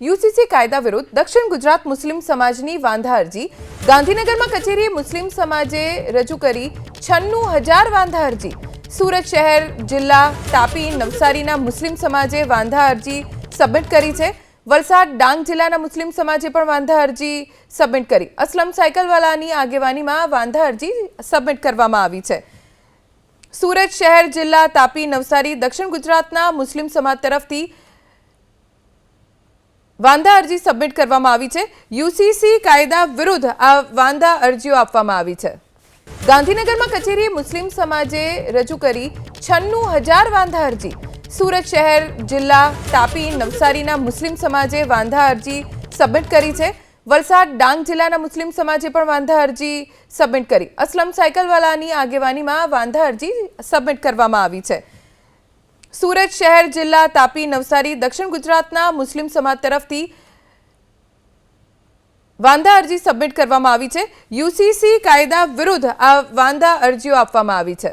UCC કાયદા વિરુદ્ધ દક્ષિણ ગુજરાત મુસ્લિમ સમાજની વાંધા અરજી. ગાંધીનગરમાં કચેરીએ મુસ્લિમ સમાજે રજૂ કરી છન્નું હજાર વાંધા અરજી. સુરત શહેર, જિલ્લા, તાપી, નવસારીના મુસ્લિમ સમાજે વાંધા અરજી સબમિટ કરી છે. વલસાડ, ડાંગ જિલ્લાના મુસ્લિમ સમાજે પણ વાંધા અરજી સબમિટ કરી. અસલમ સાયકલવાલાની આગેવાનીમાં વાંધા અરજી સબમિટ કરવામાં આવી છે. સુરત શહેર, જિલ્લા, તાપી, નવસારી, દક્ષિણ ગુજરાતના મુસ્લિમ સમાજ તરફથી વાંધા અરજી સબમિટ કરવામાં આવી છે. યુસીસી કાયદા વિરુદ્ધ આ વાંધા અરજીઓ આપવામાં આવી છે. ગાંધીનગરમાં કચેરીએ મુસ્લિમ સમાજે રજૂ કરી છન્નું હજાર વાંધા અરજી. સુરત શહેર, જિલ્લા, તાપી, નવસારીના મુસ્લિમ સમાજે વાંધા અરજી સબમિટ કરી છે. વલસાડ, ડાંગ જિલ્લાના મુસ્લિમ સમાજે પણ વાંધા અરજી સબમિટ કરી. અસલમ સાયકલવાલાની આગેવાનીમાં વાંધા અરજી સબમિટ કરવામાં આવી છે. સુરત શહેર જિલ્લા તાપી નવસારી દક્ષિણ ગુજરાતના મુસ્લિમ સમાજ તરફથી વાંધા અરજી સબમિટ કરવામાં આવી છે. યુસીસી કાયદા વિરુદ્ધ આ વાંધા અરજીઓ આપવામાં આવી છે.